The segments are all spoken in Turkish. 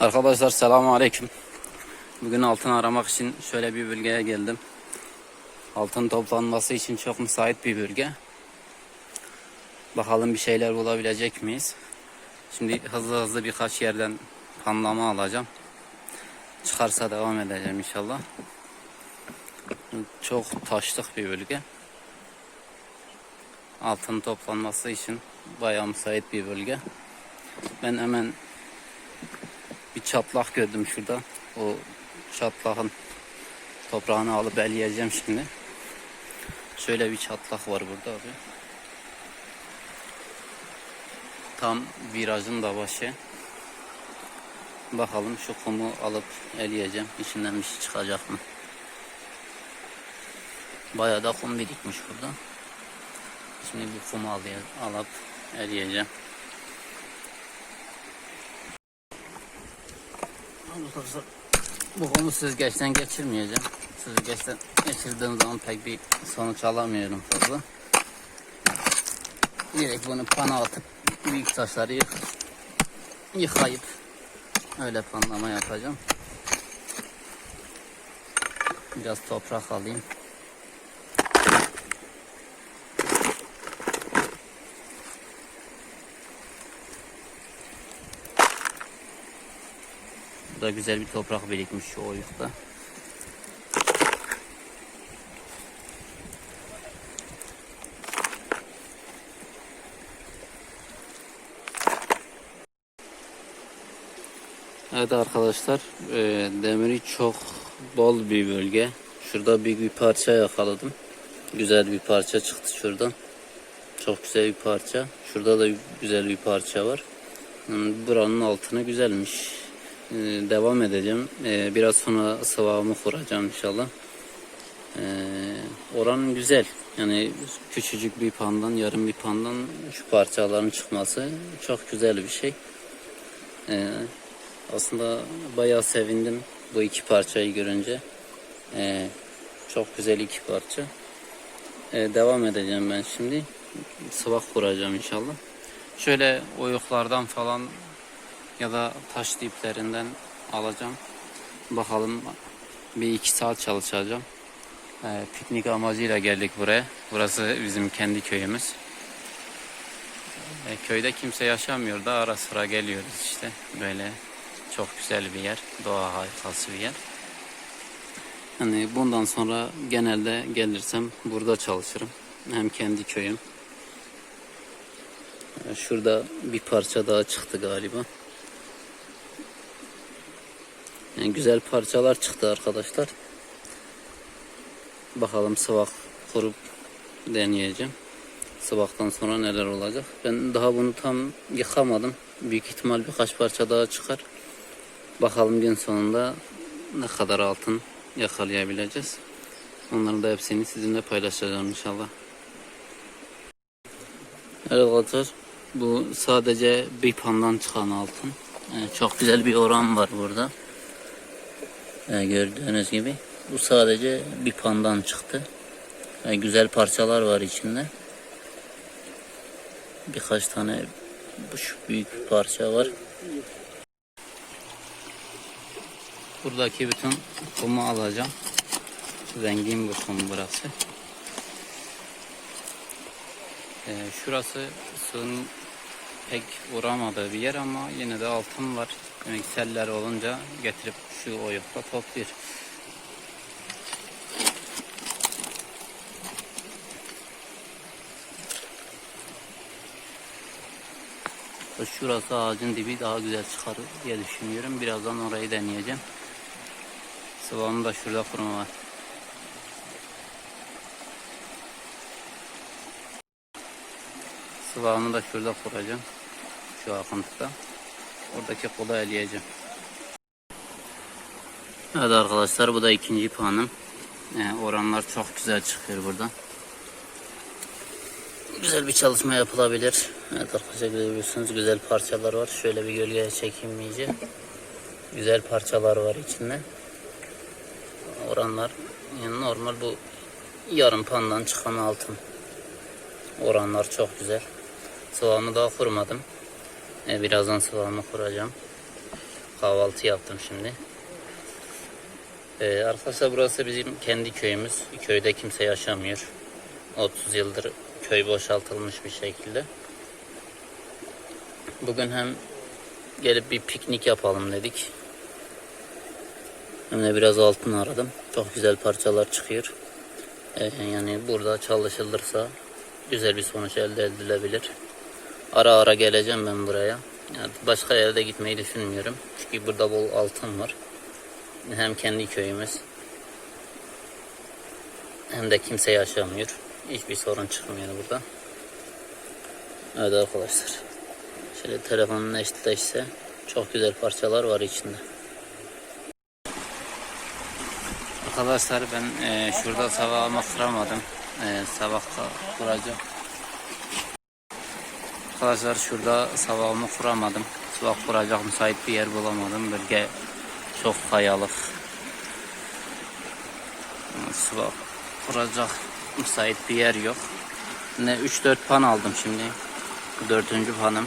Arkadaşlar selamun aleyküm. Bugün altın aramak için şöyle bir bölgeye geldim. Altın toplanması için çok müsait bir bölge. Bakalım bir şeyler bulabilecek miyiz? Şimdi hızlı hızlı birkaç yerden panlama alacağım. Çıkarsa devam edeceğim inşallah. Çok taşlık bir bölge. Altın toplanması için bayağı müsait bir bölge. Ben hemen bir çatlak gördüm şurada. O çatlağın toprağını alıp eleyeceğim şimdi. Şöyle bir çatlak var burada abi. Tam virajın da başı. Bakalım şu kumu alıp eleyeceğim. İçinden bir şey çıkacak mı? Bayağı da kum birikmiş burada. Şimdi bu kumu alıp eleyeceğim. Bu konu süzgeçten geçirmeyeceğim. Süzgeçten geçirdiğim zaman pek bir sonuç alamıyorum fazla. Direkt bunu pana atıp büyük taşları yık yıkayıp öyle panlama yapacağım. Biraz toprak alayım. Burada güzel bir toprak birikmiş şu oyukta. Evet arkadaşlar e, demiri çok bol bir bölge. Şurada büyük bir parça yakaladım. Güzel bir parça çıktı şuradan. Çok güzel bir parça. Şurada da güzel bir parça var. Hmm, Buranın altını güzelmiş. Ee, devam edeceğim. Ee, biraz sonra sıvağımı kuracağım inşallah. Ee, oran güzel. Yani küçücük bir pandan, yarım bir pandan şu parçaların çıkması çok güzel bir şey. Aslında bayağı sevindim bu iki parçayı görünce. Çok güzel iki parça. Devam edeceğim ben şimdi. Sıvak kuracağım inşallah. Şöyle oyuklardan falan ya da taş diplerinden alacağım. Bakalım bir iki saat çalışacağım. Ee, piknik amacıyla geldik buraya. Burası bizim kendi köyümüz. Ee, köyde kimse yaşamıyor da ara sıra geliyoruz işte. Böyle çok güzel bir yer. Doğa harikası bir yer. Yani bundan sonra genelde gelirsem burada çalışırım. Hem kendi köyüm. Ee, Şurada bir parça daha çıktı galiba. Yani güzel parçalar çıktı arkadaşlar. Bakalım sıvak kurup deneyeceğim. Sıvaktan sonra neler olacak. Ben daha bunu tam yıkamadım. Büyük ihtimal birkaç parça daha çıkar. Bakalım gün sonunda ne kadar altın yakalayabileceğiz. Onların da hepsini sizinle paylaşacağım inşallah. Evet arkadaşlar bu sadece bir pandan çıkan altın. Yani çok güzel bir oran var burada. Ee, gördüğünüz gibi bu sadece bir pandan çıktı. Ee, güzel parçalar var içinde. Birkaç tane şu büyük bir parça var. Buradaki bütün kumu alacağım. Zengin bir kum burası. Ee, şurası suyun pek uğramadığı bir yer ama yine de altın var. Demek seller olunca getirip şu oyukta topluyor. Şurası ağacın dibi daha güzel çıkar diye düşünüyorum. Birazdan orayı deneyeceğim. Sıvamı da şurada kurma var. Sıvağını da şurada kuracağım. Şu akıntıda. Oradaki kolu eleyeceğim. Evet arkadaşlar bu da ikinci puanım. Ee, oranlar çok güzel çıkıyor burada. Güzel bir çalışma yapılabilir. Evet arkadaşlar görüyorsunuz güzel parçalar var. Şöyle bir gölgeye çekeyim iyice. Güzel parçalar var içinde. Oranlar yani normal bu yarım pandan çıkan altın. Oranlar çok güzel. Sıvamı daha kurmadım. Ee, birazdan sıvamı kuracağım. kahvaltı yaptım şimdi. Ee, arkadaşlar burası bizim kendi köyümüz. Köyde kimse yaşamıyor. 30 yıldır köy boşaltılmış bir şekilde. Bugün hem gelip bir piknik yapalım dedik. Hem de biraz altın aradım. Çok güzel parçalar çıkıyor. Ee, yani burada çalışılırsa güzel bir sonuç elde edilebilir. Ara ara geleceğim ben buraya. Yani başka yerde gitmeyi düşünmüyorum. Çünkü burada bol altın var. Hem kendi köyümüz hem de kimse yaşamıyor. Hiçbir sorun çıkmıyor burada. Evet arkadaşlar. Şöyle telefonun eşitleşse çok güzel parçalar var içinde. Arkadaşlar ben e, şurada sabahımı kıramadım. E, sabah kuracağım. Arkadaşlar şurada sabahımı kuramadım. Sabah kuracak müsait bir yer bulamadım. Bölge çok kayalık. Sabah kuracak müsait bir yer yok. Ne 3-4 pan aldım şimdi. Bu dördüncü panım.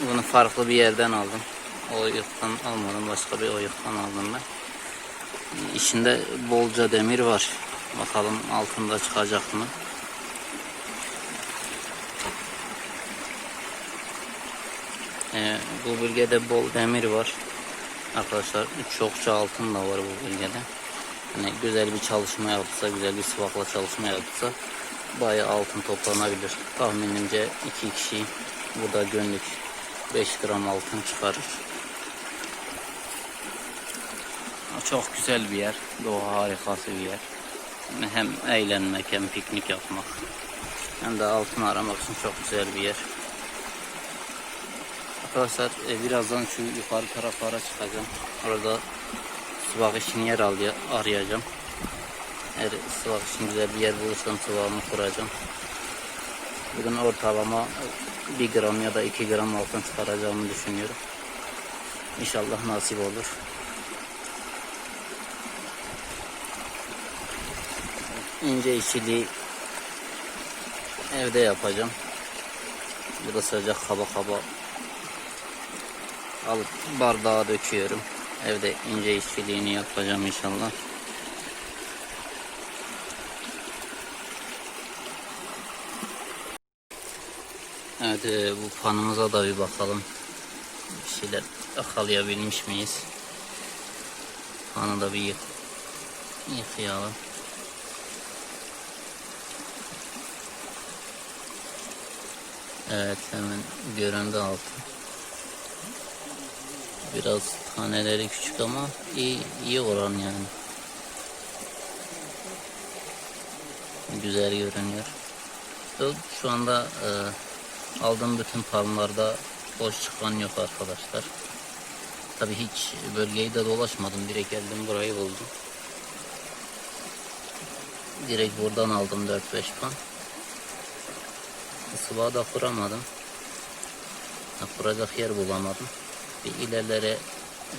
Bunu farklı bir yerden aldım. O oyuktan almadım. Başka bir oyuktan aldım ben. İçinde bolca demir var. Bakalım altında çıkacak mı? Ee, bu bölgede bol demir var. Arkadaşlar çokça altın da var bu bölgede. Hani güzel bir çalışma yapılsa, güzel bir sıvakla çalışma yapılsa bayağı altın toplanabilir. Tahminimce iki kişi burada günlük 5 gram altın çıkarır. Çok güzel bir yer. Doğa harikası bir yer. Hem eğlenmek hem piknik yapmak. Hem de altın aramak için çok güzel bir yer. Arkadaşlar e, birazdan şu yukarı taraflara çıkacağım. Orada sıvak için yer alıyor, arayacağım. Eğer sıvak için güzel bir yer bulursam sıvağımı kuracağım. Bugün ortalama 1 gram ya da 2 gram altın çıkaracağımı düşünüyorum. İnşallah nasip olur. İnce işçiliği evde yapacağım. Burada sıcak kaba kaba alıp bardağa döküyorum. Evde ince işçiliğini yapacağım inşallah. Evet e, bu panımıza da bir bakalım. Bir şeyler yakalayabilmiş miyiz? Panı da bir yık yıkayalım. Evet hemen göründü altı. Biraz taneleri küçük ama iyi, iyi oran yani. Güzel görünüyor. Şu anda e, aldığım bütün palmlarda boş çıkan yok arkadaşlar. Tabi hiç bölgeyi de dolaşmadım. Direkt geldim burayı buldum. Direkt buradan aldım 4-5 pan. Sıvağı da kuramadım. Kuracak yer bulamadım. Bir ilerlere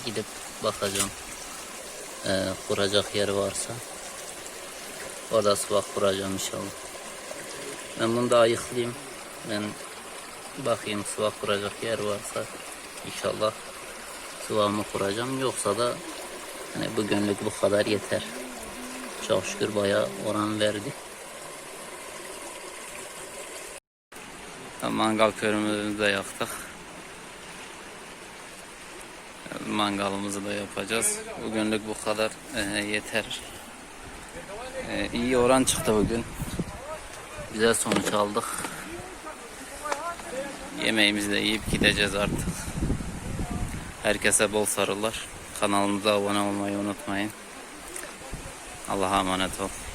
gidip bakacağım. Ee, kuracak yer varsa. Orada sıvak kuracağım inşallah. Ben bunu da ayıklayayım. Ben bakayım sıvak kuracak yer varsa inşallah sıvamı kuracağım. Yoksa da hani bu günlük bu kadar yeter. Çok şükür bayağı oran verdi. Mangal körümüzü de yaktık. Mangalımızı da yapacağız. Bugünlük bu kadar Ee, yeter. Ee, iyi oran çıktı bugün. Güzel sonuç aldık. Yemeğimizi de yiyip gideceğiz artık. Herkese bol sarılar. Kanalımıza abone olmayı unutmayın. Allah'a emanet ol.